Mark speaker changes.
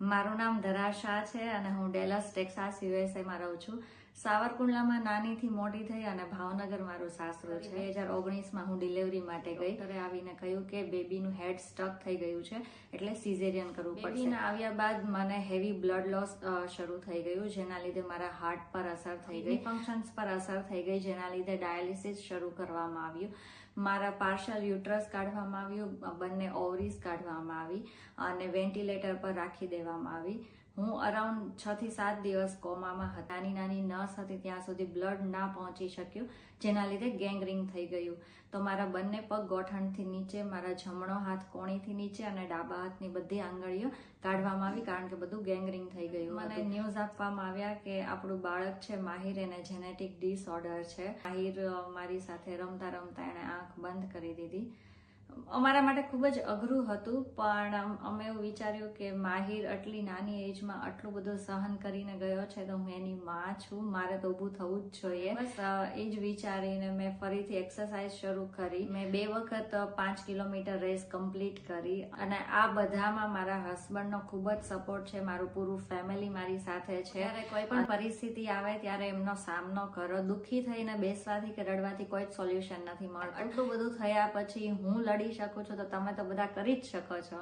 Speaker 1: મારું નામ ધરા શાહ છે અને હું ડેલસ ટેક્સાસ યુએસએમાં રહું છું. સાવરકુંડલામાં નાનીથી મોટી થઈ અને ભાવનગર મારું સાસરું છે. બે હજાર ઓગણીસમાં હું ડિલિવરી માટે ગઈ. ત્યારે આવીને કહ્યું કે બેબીનું હેડ સ્ટક થઈ ગયું છે એટલે સિઝેરિયન કરવું પડશે. આવ્યા બાદ મને હેવી બ્લડ લોસ શરૂ થઈ ગયું જેના લીધે મારા હાર્ટ પર અસર થઈ ગઈ. ફંક્શન્સ પર અસર થઈ ગઈ જેના લીધે ડાયાલિસિસ શરૂ કરવામાં આવ્યું. મારા પાર્શલ યુટ્રસ કાઢવામાં આવ્યું બંને ઓવરીઝ કાઢવામાં આવી અને વેન્ટિલેટર પર રાખી દેવામાં આવી. હું અરાઉન્ડ છ થી સાત દિવસ કોમામાં હતા. નાની નાની નસ હતી ત્યાં સુધી બ્લડ ના પહોંચી શક્યું જેના લીધે ગેંગરિંગ થઈ ગયું. તો મારા બંને પગ ગોઠણથી નીચે મારા જમણો હાથ કોણીથી નીચે અને ડાબા હાથની બધી આંગળીઓ કાઢવામાં આવી કારણ કે બધું ગેંગરિંગ થઈ ગયું મને ન્યૂઝ આપવામાં આવ્યા કે આપણું બાળક છે માહિર એને જેનેટિક ડિસઓર્ડર છે. માહિર મારી સાથે રમતા રમતા એણે આંખ બંધ કરી દીધી. અમારા માટે ખૂબ જ અઘરું હતું પણ અમે એવું વિચાર્યું કે માહિર આટલી નાની એજમાં આટલું બધું સહન કરીને ગયો છે તો હું એની માં છું મારે તો ઊભું થવું જ જોઈએ. બસ એ જ વિચારીને મેં ફરીથી એક્સરસાઇઝ શરૂ કરી. મેં બે વખત પાંચ કિલોમીટર રેસ કમ્પ્લીટ કરી અને આ બધામાં મારા હસબન્ડનો ખૂબ જ સપોર્ટ છે મારું પૂરું ફેમિલી મારી સાથે છે. ત્યારે કોઈ પણ પરિસ્થિતિ આવે ત્યારે એમનો સામનો કરો. દુઃખી થઈને બેસવાથી કે રડવાથી કોઈ જ સોલ્યુશન નથી મળતું. આટલું બધું થયા પછી હું લડી શકું છો તો તમે તો બધા કરી જ શકો છો.